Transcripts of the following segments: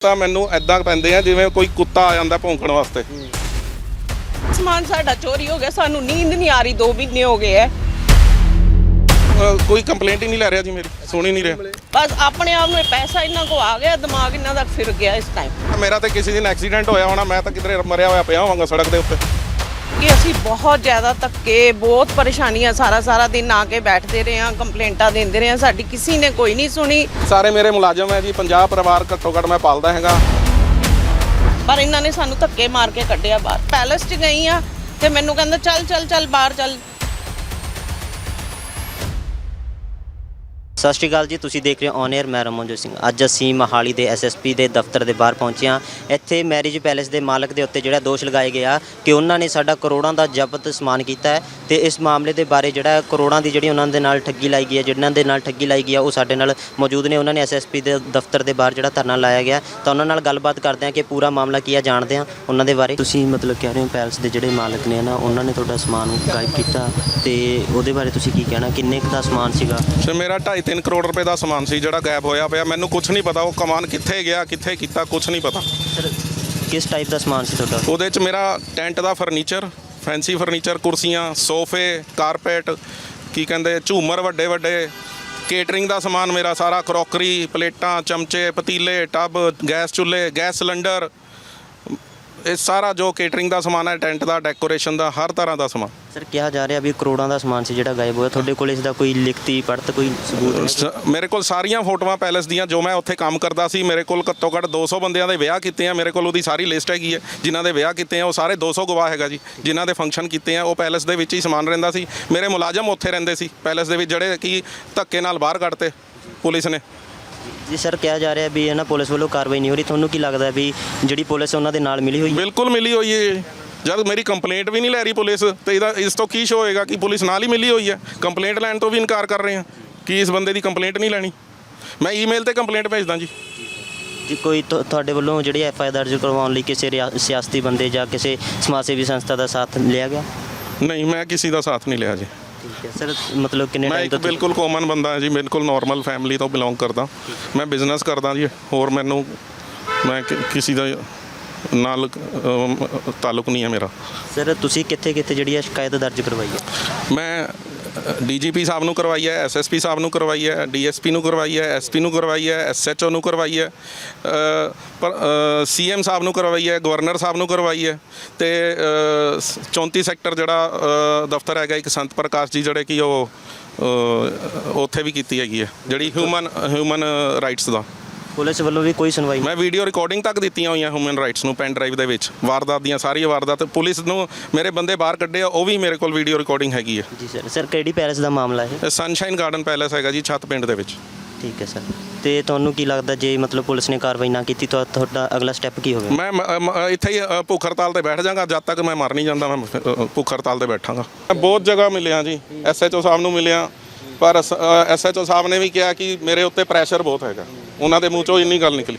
ਤਾਂ ਮੈਨੂੰ ਐਦਾਂ ਪੈਂਦੇ ਆ ਜਿਵੇਂ ਕੋਈ ਕੁੱਤਾ ਆ ਜਾਂਦਾ ਭੌਂਕਣ ਵਾਸਤੇ। ਸਮਾਨ ਸਾਡਾ ਚੋਰੀ ਹੋ ਗਿਆ ਸਾਨੂੰ ਨੀਂਦ ਨਹੀਂ ਆ ਰਹੀ 2 ਮਹੀਨੇ ਹੋ ਗਏ ਐ। ਅਹ ਕੋਈ ਕੰਪਲੇਂਟ ਹੀ ਨਹੀਂ ਲੈ ਰਿਹਾ ਜੀ ਮੇਰੀ ਸੁਣ ਹੀ ਨਹੀਂ ਰਿਹਾ। ਬਸ ਆਪਣੇ ਆਪ ਨੂੰ ਇਹ ਪੈਸਾ ਇਹਨਾਂ ਕੋ ਆ ਗਿਆ ਦਿਮਾਗ ਇਹਨਾਂ ਦਾ ਫਿਰ ਗਿਆ ਇਸ ਟਾਈਮ ਮੇਰਾ ਤੇ ਕਿਸੇ ਦਿਨ ਐਕਸੀਡੈਂਟ ਹੋਇਆ ਹੋਣਾ ਮੈਂ ਤਾਂ ਕਿਧਰੇ ਮਰਿਆ ਹੋਇਆ ਪਿਆ ਹੋਵਾਂਗਾ ਸੜਕ ਦੇ ਉੱਤੇ। ਕਿ ਅਸੀਂ ਬਹੁਤ ਜ਼ਿਆਦਾ ਧੱਕੇ ਬਹੁਤ ਪਰੇਸ਼ਾਨੀਆਂ ਸਾਰਾ ਸਾਰਾ ਦਿਨ ਆ ਕੇ ਬੈਠਦੇ ਰਹੇ ਹਾਂ ਕੰਪਲੇਂਟਾਂ ਦਿੰਦੇ ਰਹੇ ਹਾਂ। ਸਾਡੀ ਕਿਸੇ ਨੇ ਕੋਈ ਨਹੀਂ ਸੁਣੀ। ਸਾਰੇ ਮੇਰੇ ਮੁਲਾਜ਼ਮ ਹੈ ਜੀ 50 ਪਰਿਵਾਰ ਘੱਟੋ ਘੱਟ ਮੈਂ ਪਾਲਦਾ ਹੈਗਾ। ਪਰ ਇਹਨਾਂ ਨੇ ਸਾਨੂੰ ਧੱਕੇ ਮਾਰ ਕੇ ਕੱਢਿਆ ਬਾਹਰ। ਪੈਲਸ 'ਚ ਗਈ ਆ ਤੇ ਮੈਨੂੰ ਕਹਿੰਦਾ ਚੱਲ ਚੱਲ ਚੱਲ ਬਾਹਰ ਚੱਲ। ਸਤਿ ਸ਼੍ਰੀ ਅਕਾਲ ਜੀ, ਤੁਸੀਂ ਦੇਖ ਰਹੇ ਹੋ ਔਨ 에ਅਰ ਮੈਂ ਰਮਨਜੋਤ ਸਿੰਘ। ਅੱਜ ਅਸੀਂ ਮਹਾਲੀ ਦੇ ਐਸਐਸਪੀ ਦੇ ਦਫ਼ਤਰ ਦੇ ਬਾਹਰ ਪਹੁੰਚੇ ਹਾਂ। ਇੱਥੇ ਮੈਰਿਜ ਪੈਲੇਸ ਦੇ ਮਾਲਕ ਦੇ ਉੱਤੇ ਜਿਹੜਾ ਦੋਸ਼ ਲਗਾਏ ਗਿਆ ਕਿ ਉਹਨਾਂ ਨੇ ਸਾਡਾ ਕਰੋੜਾਂ ਦਾ ਜ਼ਬਤ ਸਮਾਨ ਕੀਤਾ ਹੈ ਤੇ ਇਸ ਮਾਮਲੇ ਦੇ ਬਾਰੇ ਜਿਹੜਾ ਕਰੋੜਾਂ ਦੀ ਜਿਹੜੀ ਉਹਨਾਂ ਦੇ ਨਾਲ ਠੱਗੀ ਲਾਈ ਗਈ ਹੈ, ਜਿਨ੍ਹਾਂ ਦੇ ਨਾਲ ਠੱਗੀ ਲਾਈ ਗਈ ਹੈ ਉਹ ਸਾਡੇ ਨਾਲ ਮੌਜੂਦ ਨੇ। ਉਹਨਾਂ ਨੇ ਐਸਐਸਪੀ ਦੇ ਦਫ਼ਤਰ ਦੇ ਬਾਹਰ ਜਿਹੜਾ ਧਰਨਾ ਲਾਇਆ ਗਿਆ। ਤਾਂ ਉਹਨਾਂ ਨਾਲ ਗੱਲਬਾਤ ਕਰਦੇ ਹਾਂ ਕਿ ਪੂਰਾ ਮਾਮਲਾ ਕੀ ਹੈ ਜਾਣਦੇ ਹਾਂ ਉਹਨਾਂ ਦੇ ਬਾਰੇ। ਤੁਸੀਂ ਮਤਲਬ ਕਹਿ ਰਹੇ ਹੋ ਪੈਲੇਸ ਦੇ ਜਿਹੜੇ ਮਾਲਕ ਨੇ ਨਾ, ਉਹਨਾਂ ਨੇ ਤੁਹਾਡਾ ਸਮਾਨ ਗਾਇਬ ਕੀਤਾ ਤੇ ਉਹਦੇ ਬਾਰੇ ਤੁਸੀਂ ਕੀ ਕਹਿਣਾ? ਕਿੰਨੇ ਕੁ ਦਾ ਸਮਾਨ ਸੀਗਾ? ਤੇ ਮੇਰਾ 2.5 ਕਰੋੜ ਰੁਪਏ ਦਾ ਸਮਾਨ ਸੀ ਜਿਹੜਾ ਗਾਇਬ ਹੋਇਆ ਪਿਆ। ਮੈਨੂੰ ਕੁਝ ਨਹੀਂ ਪਤਾ ਉਹ ਕਮਾਨ ਕਿੱਥੇ ਗਿਆ ਕਿੱਥੇ ਕੀਤਾ ਕੁਝ ਨਹੀਂ ਪਤਾ। ਸਰ ਕਿਸ ਟਾਈਪ ਦਾ ਸਮਾਨ ਸੀ ਤੁਹਾਡਾ? ਉਹਦੇ 'ਚ ਮੇਰਾ ਟੈਂਟ ਦਾ ਫਰਨੀਚਰ ਫੈਂਸੀ ਫਰਨੀਚਰ ਕੁਰਸੀਆਂ ਸੋਫੇ ਕਾਰਪੇਟ ਕੀ ਕਹਿੰਦੇ ਝੂਮਰ ਵੱਡੇ ਵੱਡੇ ਕੇਟਰਿੰਗ ਦਾ ਸਮਾਨ ਮੇਰਾ ਸਾਰਾ ਕਰੋਕਰੀ ਪਲੇਟਾਂ ਚਮਚੇ ਪਤੀਲੇ ਟੱਬ ਗੈਸ ਚੁੱਲ੍ਹੇ ਗੈਸ ਸਿਲੰਡਰ ਇਹ ਸਾਰਾ ਜੋ ਕੇਟਰਿੰਗ ਦਾ ਸਮਾਨ ਹੈ ਟੈਂਟ ਦਾ ਡੈਕੋਰੇਸ਼ਨ ਦਾ ਹਰ ਤਰ੍ਹਾਂ ਦਾ ਸਮਾਨ। ਸਰ ਕਿਹਾ ਜਾ ਰਿਹਾ ਵੀ ਕਰੋੜਾਂ ਦਾ ਸਮਾਨ ਸੀ ਜਿਹੜਾ ਗਾਇਬ ਹੋਇਆ। ਤੁਹਾਡੇ ਕੋਲ ਇਸ ਦਾ ਕੋਈ ਲਿਖਤੀ ਪੜਤ ਕੋਈ ਸਬੂਤ ਹੈ? ਸ- ਮੇਰੇ ਕੋਲ ਸਾਰੀਆਂ ਫੋਟੋਆਂ ਪੈਲਸ ਦੀਆਂ ਜੋ ਮੈਂ ਉੱਥੇ ਕੰਮ ਕਰਦਾ ਸੀ। ਮੇਰੇ ਕੋਲ ਘੱਟੋ ਘੱਟ 200 ਬੰਦਿਆਂ ਦੇ ਵਿਆਹ ਕੀਤੇ ਆ। ਮੇਰੇ ਕੋਲ ਉਹਦੀ ਸਾਰੀ ਲਿਸਟ ਹੈਗੀ ਹੈ ਜਿਨ੍ਹਾਂ ਦੇ ਵਿਆਹ ਕੀਤੇ ਆ। ਉਹ ਸਾਰੇ 200 ਗਵਾਹ ਹੈਗਾ ਜੀ ਜਿਨ੍ਹਾਂ ਦੇ ਫੰਕਸ਼ਨ ਕੀਤੇ ਆ। ਉਹ ਪੈਲਸ ਦੇ ਵਿੱਚ ਹੀ ਸਮਾਨ ਰਹਿੰਦਾ ਸੀ। ਮੇਰੇ ਮੁਲਾਜ਼ਮ ਉੱਥੇ ਰਹਿੰਦੇ ਸੀ ਪੈਲਸ ਦੇ ਵਿੱਚ ਜਿਹੜੇ ਕਿ ਧੱਕੇ ਨਾਲ ਬਾਹਰ ਕੱਢਤੇ ਪੁਲਿਸ ਨੇ। ਜੀ ਸਰ ਕਿਹਾ ਜਾ ਰਿਹਾ ਵੀ ਇਹਨਾਂ ਪੁਲਿਸ ਵੱਲੋਂ ਕਾਰਵਾਈ ਨਹੀਂ ਹੋ ਰਹੀ। ਤੁਹਾਨੂੰ ਕੀ ਲੱਗਦਾ ਵੀ ਜਿਹੜੀ ਪੁਲਿਸ ਉਹਨਾਂ ਦੇ ਨਾਲ ਮਿਲੀ ਹੋਈ ਹੈ? ਬਿਲਕੁਲ ਮਿਲੀ ਹੋਈ ਹੈ ਜਦ ਮੇਰੀ ਕੰਪਲੇਂਟ ਵੀ ਨਹੀਂ ਲੈ ਰਹੀ ਪੁਲਿਸ ਤੇ ਇਹਦਾ ਇਸ ਤੋਂ ਕੀ ਸ਼ੋ ਹੋਏਗਾ ਕਿ ਪੁਲਿਸ ਨਾਲ ਹੀ ਮਿਲੀ ਹੋਈ ਹੈ? ਕੰਪਲੇਂਟ ਲੈਣ ਤੋਂ ਵੀ ਇਨਕਾਰ ਕਰ ਰਹੇ ਆ ਕਿ ਇਸ ਬੰਦੇ ਦੀ ਕੰਪਲੇਂਟ ਨਹੀਂ ਲੈਣੀ? ਮੈਂ ਈਮੇਲ ਤੇ ਕੰਪਲੇਂਟ ਭੇਜਦਾ ਜੀ। ਜੀ ਕੋਈ ਤੁ- ਤੁਹਾਡੇ ਵੱਲੋਂ ਜਿਹੜੀ ਐਫ ਆਈ ਦਰਜ ਕਰਵਾਉਣ ਲਈ ਕਿਸੇ ਰਿਆ- ਸਿਆਸਤੀ ਬੰਦੇ ਜਾਂ ਕਿਸੇ ਸਮਾਜ ਸੇਵੀ ਸੰਸਥਾ ਦਾ ਸਾਥ ਲਿਆ ਗਿਆ? ਨਹੀਂ ਮੈਂ ਕਿਸੇ ਦਾ ਸਾਥ ਨਹੀਂ ਲਿਆ ਜੀ। ਠੀਕ ਹੈ। ਸਰ ਮਤਲਬ ਕਿੰਨੇ ਮੈਂ ਟਾਈਮ ਇੱਕ ਤੋਂ ਬਿਲਕੁਲ ਕਾਮਨ ਬੰਦਾ ਹਾਂ ਜੀ ਬਿਲਕੁਲ ਨਾਰਮਲ ਫੈਮਿਲੀ ਤੋਂ ਬਿਲੋਂਗ ਕਰਦਾ। ਮੈਂ ਬਿਜ਼ਨਸ ਕਰਦਾ ਜੀ ਹੋਰ ਮੈਨੂੰ ਮੈਂ ਕਿ- ਕਿਸੇ ਦਾ ਨਾਲ ਅਮ, ਤਾਲੁਕ ਨਹੀਂ ਹੈ ਮੇਰਾ। ਸਰ ਤੁਸੀਂ ਕਿੱਥੇ ਕਿੱਥੇ ਜਿਹੜੀ ਹੈ ਸ਼ਿਕਾਇਤ ਦਰਜ ਕਰਵਾਈ ਹੈ? ਮੈਂ ਡੀਜੀਪੀ ਸਾਹਿਬ ਨੂੰ ਕਰਵਾਈ ਹੈ ਐਸਐਸਪੀ ਸਾਹਿਬ ਨੂੰ ਕਰਵਾਈ ਹੈ ਡੀਐਸਪੀ ਨੂੰ ਕਰਵਾਈ ਹੈ ਐਸਪੀ ਨੂੰ ਕਰਵਾਈ ਹੈ ਐਸਐਚਓ ਨੂੰ ਕਰਵਾਈ ਹੈ ਅ, ਪਰ ਸੀਐਮ ਸਾਹਿਬ ਨੂੰ ਕਰਵਾਈ ਹੈ ਗਵਰਨਰ ਸਾਹਿਬ ਨੂੰ ਕਰਵਾਈ ਹੈ ਤੇ ਅ, ਸ- 34 ਸੈਕਟਰ ਜਿਹੜਾ ਅ, ਦਫ਼ਤਰ ਹੈਗਾ ਇੱਕ ਸੰਤ ਪ੍ਰਕਾਸ਼ ਜੀ ਜਿਹੜੇ ਕਿ ਉਹ ਅ, ਉੱਥੇ ਵੀ ਕੀਤੀ ਹੈਗੀ ਹੈ ਜਿਹੜੀ ਹਿਊਮਨ ਹਿਊਮਨ ਰਾਈਟਸ ਦਾ। ਪੁਲਿਸ ਵੱਲੋਂ ਵੀ ਕੋਈ ਸੁਣਵਾਈ ਮੈਂ ਵੀਡੀਓ ਰਿਕਾਰਡਿੰਗ ਤੱਕ ਦਿੱਤੀਆਂ ਹੋਈਆਂ ਹਿਊਮਨ ਰਾਈਟਸ ਨੂੰ ਪੈਨ ਡਰਾਈਵ ਦੇ ਵਿੱਚ। ਵਾਰਦਾਤ ਦੀਆਂ ਸਾਰੀਆਂ ਵਾਰਦਾਤ ਪੁਲਿਸ ਨੂੰ ਮੇਰੇ ਬੰਦੇ ਬਾਹਰ ਕੱਢੇ ਆ ਉਹ ਵੀ ਮੇਰੇ ਕੋਲ ਵੀਡੀਓ ਰਿਕਾਰਡਿੰਗ ਹੈਗੀ ਹੈ ਜੀ ਸਰ ਸਰ ਕਿਹੜੀ ਪੈਲਸ ਦਾ ਮਾਮਲਾ ਹੈ ਇਹ? ਸਨਸ਼ਾਈਨ ਗਾਰਡਨ ਪੈਲੇਸ ਹੈਗਾ ਜੀ ਛੱਤ ਪਿੰਡ ਦੇ ਵਿੱਚ। ਠੀਕ ਹੈ ਸਰ ਤੇ ਤੁਹਾਨੂੰ ਕੀ ਲੱਗਦਾ ਜੇ ਮਤਲਬ ਪੁਲਿਸ ਨੇ ਕਾਰਵਾਈ ਨਾ ਕੀਤੀ ਤਾਂ ਤੁਹਾਡਾ ਅਗਲਾ ਸਟੈਪ ਕੀ ਹੋਵੇਗਾ? ਮੈਂ ਮ- ਮ- ਇੱਥੇ ਹੀ ਅ, ਭੁੱਖ ਹੜਤਾਲ ਤੇ ਬੈਠ ਜਾਗਾ ਜਦ ਤੱਕ ਮੈਂ ਮਰ ਨਹੀਂ ਜਾਂਦਾ ਮੈਂ ਅ, ਭੁੱਖ ਹੜਤਾਲ ਤੇ ਬੈਠਾਂਗਾ। ਮੈਂ ਬਹੁਤ ਜਗ੍ਹਾ ਮਿਲਿਆ ਜੀ ਐਸਐਚਓ ਸਾਹਿਬ ਨੂੰ ਮਿਲਿਆ ਪਰ ਐਸਐਚਓ ਸਾਹਿਬ ਨੇ ਵੀ ਕਿਹਾ ਕਿ ਮੇਰੇ ਉੱਤੇ ਪ੍ਰੈਸ਼ਰ ਬਹੁਤ ਹੈਗਾ। ਉਹਨਾਂ ਦੇ ਮੂੰਹ ਚੋਂ ਇੰਨੀ ਗੱਲ ਨਿਕਲੀ।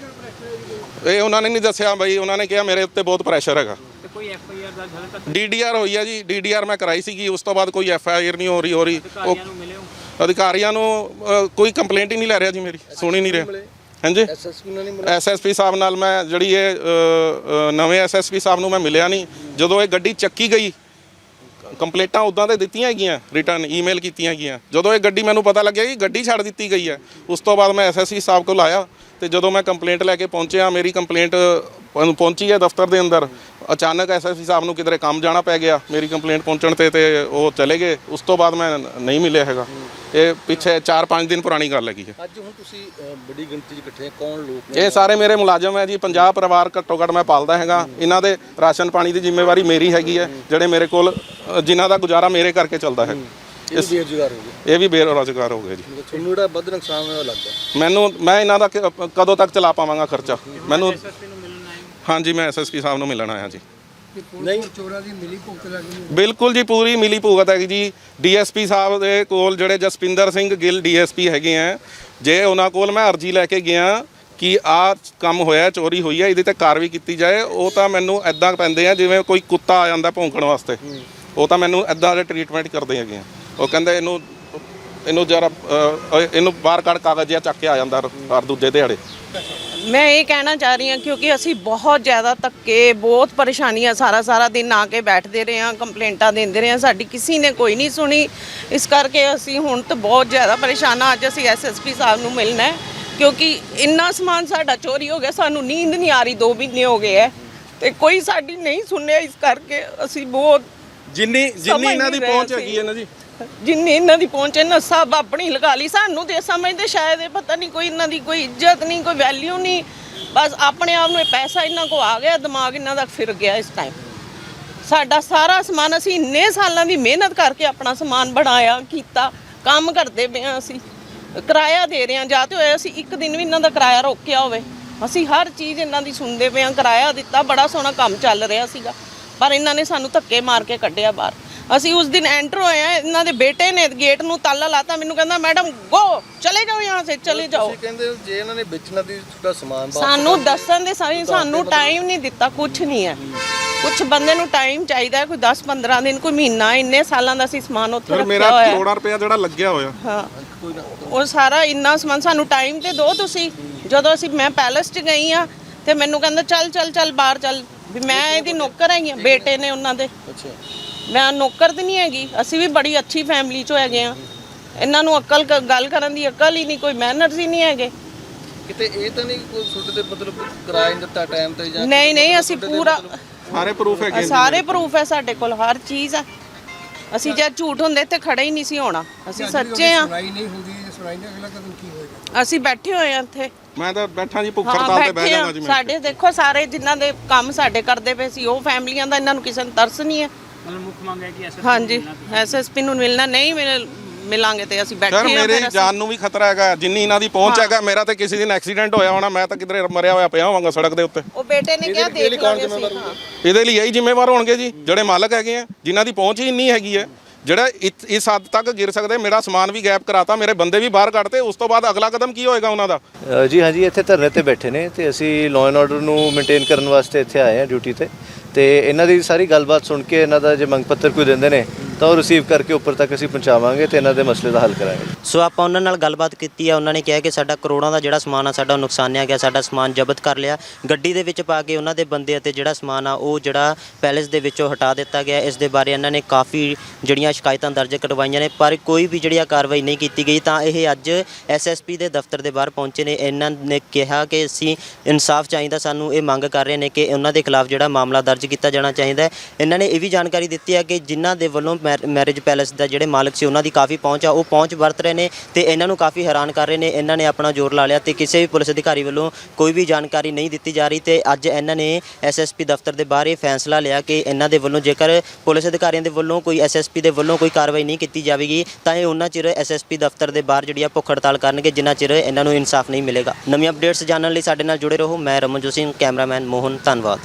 ਇਹ ਉਹਨਾਂ ਨੇ ਨਹੀਂ ਦੱਸਿਆ ਬਈ ਉਹਨਾਂ ਨੇ ਕਿਹਾ ਮੇਰੇ ਉੱਤੇ ਬਹੁਤ ਪ੍ਰੈਸ਼ਰ ਹੈਗਾ। ਕੋਈ ਐਫ ਆਈ ਆਰ ਦਾ ਹਲੇ ਤੱਕ ਡੀਡੀਆਰ ਹੋਈ ਆ ਜੀ ਡੀਡੀਆਰ ਮੈਂ ਕਰਾਈ ਸੀਗੀ ਉਸ ਤੋਂ ਬਾਅਦ ਕੋਈ ਐਫਆਈਆਰ ਨਹੀਂ ਹੋ ਰਹੀ ਹੋ ਰਹੀ। ਉਹ ਹੋ? ਅਧਿਕਾਰੀਆਂ ਨੂੰ ਅ, ਕੋਈ ਕੰਪਲੇਂਟ ਹੀ ਨਹੀਂ ਲੈ ਰਿਹਾ ਜੀ ਮੇਰੀ ਸੁਣ ਹੀ ਨਹੀਂ ਰਿਹਾ। ਹਾਂਜੀ? ਐਸਐਸਪੀ ਸਾਹਿਬ ਨਾਲ ਮੈਂ ਜਿਹੜੀ ਇਹ ਅ, ਅ, ਨਵੇਂ ਐਸਐਸਪੀ ਸਾਹਿਬ ਨੂੰ ਮੈਂ ਮਿਲਿਆ ਨਹੀਂ। ਜਦੋਂ ਇਹ ਗੱਡੀ ਚੱਕੀ ਗਈ ਕੰਪਲੇਂਟਾਂ ਉਦਾਂ ਤੇ ਦਿੱਤੀਆਂ ਹੈਗੀਆਂ ਰਿਟਰਨ ਈਮੇਲ ਕੀਤੀਆਂ ਹੈਗੀਆਂ। ਜਦੋਂ ਇਹ ਗੱਡੀ ਮੈਨੂੰ ਪਤਾ ਲੱਗਿਆ ਕਿ ਗੱਡੀ ਛੱਡ ਦਿੱਤੀ ਗਈ ਹੈ, ਉਸ ਤੋਂ ਬਾਅਦ ਮੈਂ ਐਸਐਸਪੀ ਸਾਹਿਬ ਕੋਲ ਆਇਆ ਤੇ ਜਦੋਂ ਮੈਂ ਕੰਪਲੇਂਟ ਲੈ ਕੇ ਪਹੁੰਚਿਆ, ਮੇਰੀ ਕੰਪਲੇਂਟ ਪਹੁੰਚੀ ਹੈ ਦਫ਼ਤਰ ਦੇ ਅੰਦਰ। ਅਚਾਨਕ ਐਸਐਸਪੀ ਸਾਹਿਬ ਨੂੰ ਕਿਧਰੇ ਕੰਮ ਜਾਣਾ ਪੈ ਗਿਆ ਮੇਰੀ ਕੰਪਲੇਂਟ ਪਹੁੰਚਣ ਤੇ ਤੇ ਉਹ ਚਲੇ ਗਏ ਉਸ ਤੋਂ ਬਾਅਦ ਮੈਂ ਨਹੀਂ ਮਿਲਿਆ ਹੈਗਾ। ਇਹ ਪਿੱਛੇ 4-5 ਦਿਨ ਪੁਰਾਣੀ ਗੱਲ ਹੈਗੀ ਹੈ। ਅੱਜ ਹੁਣ ਤੁਸੀਂ ਅ, ਬੜੀ ਗਿਣਤੀ 'ਚ ਇਕੱਠੇ ਆ ਕੌਣ ਲੋਕ ਨੇ? ਇਹ ਸਾਰੇ ਮੇਰੇ ਮੁਲਾਜ਼ਮ ਹੈ ਜੀ 50 ਪਰਿਵਾਰ ਘੱਟੋ ਘੱਟ ਮੈਂ ਪਾਲਦਾ ਹੈਗਾ। ਇਹਨਾਂ ਦੇ ਰਾਸ਼ਨ ਪਾਣੀ ਦੀ ਜ਼ਿੰਮੇਵਾਰੀ ਮੇਰੀ ਹੈਗੀ ਹੈ ਜਿਹੜੇ ਮੇਰੇ ਕੋਲ ਅ, ਜਿਨ੍ਹਾਂ ਦਾ ਗੁਜ਼ਾਰਾ ਮੇਰੇ ਕਰਕੇ ਚੱਲਦਾ ਹੈ। ਇਹ ਵੀ ਬੇਰੁਜ਼ਗਾਰ ਹੋ ਗਏ। ਇਹ ਵੀ ਬੇਰੁਜ਼ਗਾਰ ਹੋ ਗਏ ਜੀ। ਮਤਲਬ ਤੁਹਾਨੂੰ ਜਿਹੜਾ ਵੱਧ ਨੁਕਸਾਨ ਹੋਇਆ ਉਹ ਲੱਗਦਾ। ਮੈਨੂੰ ਮੈਂ ਇਹਨਾਂ ਦਾ ਕ- ਕਦੋਂ ਤੱਕ ਚਲਾ ਪਾਵਾਂਗਾ ਖਰਚਾ? ਮੈਨੂੰ ਹਾਂਜੀ ਮੈਂ ਐਸਐਸਪੀ ਸਾਹਿਬ ਨੂੰ ਮਿਲਣ ਆਇਆ ਜੀ। ਨਹੀਂ। ਬਿਲਕੁਲ ਜੀ ਪੂਰੀ ਮਿਲੀ ਭੁਗਤ ਹੈ ਜੀ। ਡੀਐਸਪੀ ਸਾਹਿਬ ਦੇ ਕੋਲ ਜਿਹੜੇ ਜਸਪਿੰਦਰ ਸਿੰਘ ਗਿੱਲ ਡੀਐਸਪੀ ਹੈਗੇ ਆ ਜੇ ਉਹਨਾਂ ਕੋਲ ਮੈਂ ਅਰਜੀ ਲੈ ਕੇ ਗਿਆ ਕਿ ਆ ਕੰਮ ਹੋਇਆ ਚੋਰੀ ਹੋਈ ਹੈ ਇਹਦੇ ਤੇ ਕਾਰਵਾਈ ਕੀਤੀ ਜਾਏ ਉਹ ਤਾਂ ਮੈਨੂੰ ਐਦਾਂ ਪੈਂਦੇ ਆ ਜਿਵੇਂ ਕੋਈ ਕੁੱਤਾ ਆ ਜਾਂਦਾ ਭੌਂਕਣ ਵਾਸਤੇ। ਉਹ ਤਾਂ ਮੈਨੂੰ ਐਦਾਂ ਦੇ ਟ੍ਰੀਟਮੈਂਟ ਕਰਦੇ ਹੈਗੇ ਆ। ਉਹ ਕਹਿੰਦੇ ਇਹਨੂੰ ਇਹਨੂੰ ਜਰਾ ਇਹਨੂੰ ਬਾਹਰ ਕੱਢ ਕਾਗਜ਼ ਜਿਹਾ ਚੱਕ ਕੇ ਆ ਜਾਂਦਾ ਹਰ ਦੂਜੇ ਦਿਹਾੜੇ। ਮੈਂ ਇਹ ਕਹਿਣਾ ਚਾਹ ਰਹੀ ਹਾਂ ਕਿਉਂਕਿ ਅਸੀਂ ਬਹੁਤ ਜ਼ਿਆਦਾ ਧੱਕੇ ਬਹੁਤ ਪਰੇਸ਼ਾਨੀਆਂ ਸਾਰਾ ਸਾਰਾ ਦਿਨ ਆ ਕੇ ਬੈਠਦੇ ਰਹੇ ਹਾਂ ਕੰਪਲੇਂਟਾਂ ਦਿੰਦੇ ਰਹੇ ਹਾਂ ਸਾਡੀ ਕਿਸੇ ਨੇ ਕੋਈ ਨਹੀਂ ਸੁਣੀ। ਇਸ ਕਰਕੇ ਅਸੀਂ ਹੁਣ ਤਾਂ ਬਹੁਤ ਜ਼ਿਆਦਾ ਪਰੇਸ਼ਾਨ ਅੱਜ ਅਸੀਂ ਐਸਐਸਪੀ ਸਾਹਿਬ ਨੂੰ ਮਿਲਣਾ ਹੈ ਕਿਉਂਕਿ ਇੰਨਾ ਸਮਾਨ ਸਾਡਾ ਚੋਰੀ ਹੋ ਗਿਆ ਸਾਨੂੰ ਨੀਂਦ ਨਹੀਂ ਆ ਰਹੀ 2 ਮਹੀਨੇ ਹੋ ਗਏ ਹੈ ਤੇ ਕੋਈ ਸਾਡੀ ਨਹੀਂ ਸੁਣਿਆ। ਇਸ ਕਰਕੇ ਅਸੀਂ ਬਹੁਤ ਜਿੰਨੀ ਜਿੰਨੀ ਇਹਨਾਂ ਦੀ ਪਹੁੰਚ। ਹੈਗੀ ਹੈ ਨਾ ਜੀ। ਜਿੰਨੀ ਇਹਨਾਂ ਦੀ ਪਹੁੰਚ ਹੈ ਸਭ ਆਪਣੀ ਲਗਾ ਲਈ। ਸਾਨੂੰ ਤੇ ਸਮਝਦੇ ਸ਼ਾਇਦ ਇਹ ਪਤਾ ਨਹੀਂ ਕੋਈ ਇਹਨਾਂ ਦੀ ਕੋਈ ਇੱਜ਼ਤ ਨਹੀਂ, ਕੋਈ ਵੈਲਿਊ ਨਹੀਂ। ਬਸ ਆਪਣੇ ਆਪ ਨੂੰ ਇਹ ਪੈਸਾ ਇਹਨਾਂ ਕੋ ਆ ਗਿਆ, ਦਿਮਾਗ ਇਹਨਾਂ ਦਾ ਫਿਰ ਗਿਆ ਇਸ ਟਾਈਮ ਸਾਡਾ ਸਾਰਾ ਸਮਾਨ ਅਸੀਂ ਇੰਨੇ ਸਾਲਾਂ ਦੀ ਮਿਹਨਤ ਕਰਕੇ ਆਪਣਾ ਸਮਾਨ ਬਣਾਇਆ, ਕੀਤਾ, ਕੰਮ ਕਰਦੇ ਪਏ ਹਾਂ ਅਸੀਂ। ਕਿਰਾਇਆ ਦੇ ਰਹੇ ਹਾਂ, ਜਾਂ ਤੇ ਹੋਇਆ ਅਸੀਂ ਇੱਕ ਦਿਨ ਵੀ ਇਹਨਾਂ ਦਾ ਕਿਰਾਇਆ ਰੋਕਿਆ ਹੋਵੇ। ਅਸੀਂ ਹਰ ਚੀਜ਼ ਇਹਨਾਂ ਦੀ ਸੁਣਦੇ ਪਏ ਹਾਂ, ਕਿਰਾਇਆ ਦਿੱਤਾ, ਬੜਾ ਸੋਹਣਾ ਕੰਮ ਚੱਲ ਰਿਹਾ ਸੀਗਾ। ਪਰ ਇਹਨਾਂ ਨੇ ਸਾਨੂੰ ਧੱਕੇ ਮਾਰ ਕੇ ਕੱਢਿਆ ਬਾਹਰ। ਅਸੀਂ ਉਸ ਦਿਨ ਐਂਟਰ ਹੋਏ ਆ ਇਹਨਾਂ ਦੇ ਬੇਟੇ ਨੇ ਗੇਟ ਨੂੰ ਤਾਲਾ ਲਾਤਾ ਮੈਨੂੰ ਕਹਿੰਦਾ ਮੈਡਮ ਗੋ ਚਲੇ ਜਾਓ ਯਹਾਂ ਸੇ ਚਲੇ ਜਾਓ। ਤੁਸੀਂ ਕਹਿੰਦੇ ਹੋ ਜੇ ਇਹਨਾਂ ਨੇ ਵੇਚਣਾ ਦੀ ਤੁਹਾਡਾ ਸਮਾਨ ਵਾਪਸ ਸਾਨੂੰ ਦੱਸਣ ਦੇ ਸਾਰੀ ਸਾਨੂੰ ਟਾਈਮ ਨਹੀਂ ਦਿੱਤਾ ਕੁਝ ਨਹੀਂ ਹੈ। ਕੁਝ ਬੰਦੇ ਨੂੰ ਟਾਈਮ ਚਾਹੀਦਾ ਹੈ, ਕੋਈ 10 15 ਦਿਨ ਕੋਈ ਮਹੀਨਾ ਇੰਨੇ ਸਾਲਾਂ ਦਾ ਅਸੀਂ ਸਮਾਨ ਉੱਥੇ ਮੇਰਾ ਰੱਖਿਆ ਹੋਇਆ ਹੈ। ਕਰੋੜਾ ਰੁਪਇਆ ਜਿਹੜਾ ਲੱਗਿਆ ਹੋਇਆ। ਹਾਂ। ਉਹ ਸਾਰਾ ਇੰਨਾ ਸਮਾਨ ਸਾਨੂੰ ਟਾਈਮ ਤੇ ਦਿਓ ਤੁਸੀਂ। ਜਦੋਂ ਅਸੀਂ ਮੈਂ ਪੈਲਸ 'ਚ ਗਈ ਆ ਤੇ ਮੈਨੂੰ ਕਹਿੰਦਾ ਚੱਲ ਚੱਲ ਚੱਲ ਬਾਹਰ ਚੱਲ। ਵੀ ਮੈਂ ਇਹਦੀ ਨੌਕਰ ਹੈਗੀ ਆ ਬੇਟੇ ਨੇ ਉਹਨਾਂ ਦੇ। ਅੱਛਾ। ਮੈਂ ਨੌਕਰ ਤੇ ਨਹੀਂ ਹੈਗੀ। ਅਸੀਂ ਵੀ ਬੜੀ ਅੱਛੀ ਫੈਮਿਲੀ 'ਚੋਂ ਹੈਗੇ ਆ ਇਹਨਾਂ ਨੂੰ ਅਕਲ ਗੱਲ ਕਰਨ ਦੀ ਅਕਲ ਹੀ ਨਹੀਂ ਕੋਈ ਮੈਨਰਸ ਹੀ ਨਹੀਂ ਹੈਗੇ। ਕਿਤੇ ਇਹ ਤਾਂ ਨਹੀਂ ਕੋਈ ਤੁਹਾਡੇ ਤੇ ਮਤਲਬ ਕਿਰਾਇਆ ਨਹੀਂ ਦਿੱਤਾ ਟਾਈਮ ਤੇ ਜਾਂ ਨਹੀਂ ਨਹੀਂ ਅਸੀਂ ਪੂਰਾ ਸਾਰੇ ਪ੍ਰੂਫ ਹੈਗੇ ਸਾਰੇ ਪ੍ਰੂਫ ਹੈ ਸਾਡੇ ਕੋਲ ਹਰ ਚੀਜ਼ ਹੈ। ਅਸੀਂ ਜੇ ਝੂਠ ਹੁੰਦੇ ਤੇ ਖੜੇ ਹੀ ਨਹੀਂ ਸੀ ਹੋਣਾ। ਅਸੀਂ ਸੱਚੇ ਆ ਸੁਣਾਈ ਨਹੀਂ ਹੁੰਦੀ ਜੇ ਸੁਣਾਈ ਨਹੀਂ ਅਗਲਾ ਕਦਮ ਕੀ ਹੋਏਗਾ? ਅਸੀਂ ਬੈਠੇ ਹੋਏ ਆ ਇੱਥੇ। ਮੈਂ ਤਾਂ ਬੈਠਾ ਜੀ ਭੁੱਖ ਹੜਤਾਲ ਤੇ ਬਹਿ ਆ ਜੀ ਮੈਂ। ਸਾਡੇ ਦੇਖੋ ਸਾਰੇ ਜਿਨ੍ਹਾਂ ਦੇ ਕੰਮ ਸਾਡੇ ਕਰਦੇ ਪਏ ਸੀ ਉਹ ਫੈਮਲੀਆਂ ਦਾ ਇਹਨਾਂ ਨੂੰ ਕਿਸੇ ਨੂੰ ਤਰਸ ਨਹੀਂ ਹੈ। ਮਤਲਬ ਮੁੱਖ ਮੰਗ ਹੈ ਕਿ ਐਸਐਸ ਹਾਂਜੀ ਐਸਐਸਪੀ ਨੂੰ ਮਿਲਣਾ ਨਹੀਂ ਮਿਲ- ਮਿਲਾਂਗੇ ਤੇ ਅਸੀਂ ਬੈਠੇ ਸਰ ਆ ਮੇਰੇ ਫਿਰ ਅਸੀਂ- ਜਾਨ ਨੂੰ ਵੀ ਖਤਰਾ ਹੈਗਾ ਜਿੰਨੀ ਇਹਨਾਂ ਦੀ ਪਹੁੰਚ ਹੈਗਾ ਮੇਰਾ ਤੇ ਕਿਸੇ ਦਿਨ ਐਕਸੀਡੈਂਟ ਹੋਇਆ ਹੋਣਾ ਮੈਂ ਤਾਂ ਕਿਧਰੇ ਮਰਿਆ ਹੋਇਆ ਪਿਆ ਹੋਵਾਂਗਾ ਸੜਕ ਦੇ ਉੱਤੇ। ਉਹ ਬੇਟੇ ਨੇ ਕਿਹਾ ਦੇਖ ਲਾਂਗੇ ਅਸੀਂ ਹਾਂ। ਇਹਦੇ ਲਈ ਇਹੀ ਜ਼ਿੰਮੇਵਾਰ ਹੋਣਗੇ ਜੀ ਜਿਹੜੇ ਮਾਲਕ ਹੈਗੇ ਆ ਜਿਨ੍ਹਾਂ ਦੀ ਪਹੁੰਚ ਹੀ ਇੰਨੀ ਹੈਗੀ ਹੈ ਜਿਹੜਾ ਇਤ- ਇਸ ਹੱਦ ਤੱਕ ਗਿਰ ਸਕਦੇ ਮੇਰਾ ਸਮਾਨ ਵੀ ਗੈਪ ਕਰਾਤਾ ਮੇਰੇ ਬੰਦੇ ਵੀ ਬਾਹਰ ਕੱਢਤੇ ਉਸ ਤੋਂ ਬਾਅਦ ਅਗਲਾ ਕਦਮ ਕੀ ਹੋਏਗਾ ਉਹਨਾਂ ਦਾ? ਅ, ਜੀ ਹਾਂਜੀ ਇੱਥੇ ਧਰਨੇ ਤੇ ਬੈਠੇ ਨੇ ਤੇ ਅਸੀਂ ਲਾਅ ਐਂਡ ਆਰਡਰ ਨੂੰ ਮੇਨਟੇਨ ਕਰਨ ਵਾਸਤੇ ਇੱਥੇ ਆਏ ਹਾਂ ਡਿਊਟੀ ਤੇ। ਤੇ ਇਹਨਾਂ ਦੀ ਸਾਰੀ ਗੱਲਬਾਤ ਸੁਣ ਕੇ ਇਹਨਾਂ ਦਾ ਜੇ ਮੰਗ ਪੱਤਰ ਕੋਈ ਦਿੰਦੇ ਨੇ ਤਾਂ ਉਹ ਰਿਸੀਵ ਕਰਕੇ ਉੱਪਰ ਤੱਕ ਅਸੀਂ ਪਹੁੰਚਾਵਾਂਗੇ ਤੇ ਇਹਨਾਂ ਦੇ ਮਸਲੇ ਦਾ ਹੱਲ ਕਰਾਂਗੇ। ਸੋ ਆਪਾਂ ਉਹਨਾਂ ਨਾਲ ਗੱਲਬਾਤ ਕੀਤੀ ਆ, ਉਹਨਾਂ ਨੇ ਕਿਹਾ ਕਿ ਸਾਡਾ ਕਰੋੜਾਂ ਦਾ ਜਿਹੜਾ ਸਮਾਨ ਆ, ਸਾਡਾ ਨੁਕਸਾਨਿਆ ਗਿਆ, ਸਾਡਾ ਸਮਾਨ ਜ਼ਬਤ ਕਰ ਲਿਆ। ਗੱਡੀ ਦੇ ਵਿੱਚ ਪਾ ਕੇ ਉਹਨਾਂ ਦੇ ਬੰਦੇ ਅਤੇ ਜਿਹੜਾ ਸਮਾਨ ਆ, ਉਹ ਜਿਹੜਾ ਪੈਲੇਸ ਦੇ ਵਿੱਚੋਂ ਹਟਾ ਦਿੱਤਾ ਗਿਆ। ਇਸ ਦੇ ਬਾਰੇ ਇਹਨਾਂ ਨੇ ਕਾਫੀ ਜਿਹੜੀਆਂ ਸ਼ਿਕਾਇਤਾਂ ਦਰਜ ਕਰਵਾਈਆਂ ਨੇ, ਪਰ ਕੋਈ ਵੀ ਜਿਹੜੀ ਆ ਕਾਰਵਾਈ ਨਹੀਂ ਕੀਤੀ ਗਈ, ਤਾਂ ਇਹ ਅੱਜ ਐਸਐਸਪੀ ਦੇ ਦਫ਼ਤਰ ਦੇ ਬਾਹਰ ਪਹੁੰਚੇ ਨੇ। ਇਹਨਾਂ ਨੇ ਕਿਹਾ ਕਿ ਅਸੀਂ ਇਨਸਾਫ ਚਾਹੀਦਾ, ਸਾਨੂੰ ਇਹ ਮੰਗ ਕਰ ਰਹੇ ਨੇ ਕਿ ਉਹਨਾਂ ਦੇ ਖਿਲਾਫ ਜਿਹੜਾ ਮਾਮਲਾ ਦਰਜ ਕੀਤਾ ਜਾਣਾ ਚਾਹੀਦਾ ਹੈ। ਇਹਨਾਂ ਨੇ ਇਹ ਵੀ ਜਾਣਕਾਰੀ ਦਿੱਤੀ ਹੈ ਕਿ ਜਿਨ੍ਹਾਂ ਦੇ ਵੱਲੋਂ ਮੈਰਿਜ ਪੈਲੇਸ ਦਾ ਜਿਹੜੇ ਮਾਲਕ ਸੀ, ਉਹਨਾਂ ਦੀ ਕਾਫੀ ਪਹੁੰਚ ਆ। ਉਹ ਪਹੁੰਚ ਵਰਤ ਰਹੇ ਨੇ ਤੇ ਇਹਨਾਂ ਨੂੰ ਕਾਫੀ ਹੈਰਾਨ ਕਰ ਰਹੇ ਨੇ। ਇਹਨਾਂ ਨੇ ਆਪਣਾ ਜ਼ੋਰ ਲਾ ਲਿਆ ਤੇ ਕਿਸੇ ਵੀ ਪੁਲਿਸ ਅਧਿਕਾਰੀ ਵੱਲੋਂ ਕੋਈ ਵੀ ਜਾਣਕਾਰੀ ਨਹੀਂ ਦਿੱਤੀ ਜਾ ਰਹੀ ਤੇ ਅੱਜ ਇਹਨਾਂ ਨੇ ਐਸਐਸਪੀ ਦਫ਼ਤਰ ਦੇ ਬਾਹਰ ਇਹ ਫੈਸਲਾ ਲਿਆ ਕਿ ਇਹਨਾਂ ਦੇ ਵੱਲੋਂ ਜੇਕਰ ਪੁਲਿਸ ਅਧਿਕਾਰੀਆਂ ਦੇ ਵੱਲੋਂ ਕੋਈ ਐਸਐਸਪੀ ਦੇ ਵੱਲੋਂ ਕੋਈ ਕਾਰਵਾਈ ਨਹੀਂ ਕੀਤੀ ਜਾਵੇਗੀ, ਤਾਂ ਇਹ ਉਹਨਾਂ ਚਿਰ ਐਸਐਸਪੀ ਦਫ਼ਤਰ ਦੇ ਬਾਹਰ ਜਿਹੜੀ ਆ ਭੁੱਖ ਹੜਤਾਲ ਕਰਨਗੇ, ਜਿੰਨਾ ਚਿਰ ਇਹਨਾਂ ਨੂੰ ਇਨਸਾਫ ਨਹੀਂ ਮਿਲੇਗਾ। ਨਵੀਆਂ ਅਪਡੇਟਸ ਜਾਣਨ ਲਈ ਸਾਡੇ ਨਾਲ ਜੁੜੇ ਰਹੋ। ਮੈਂ ਰਮਨਜੋਤ ਸਿੰਘ, ਕੈਮਰਾਮੈਨ ਮੋਹਨ ਧੰਨਵਾਦ।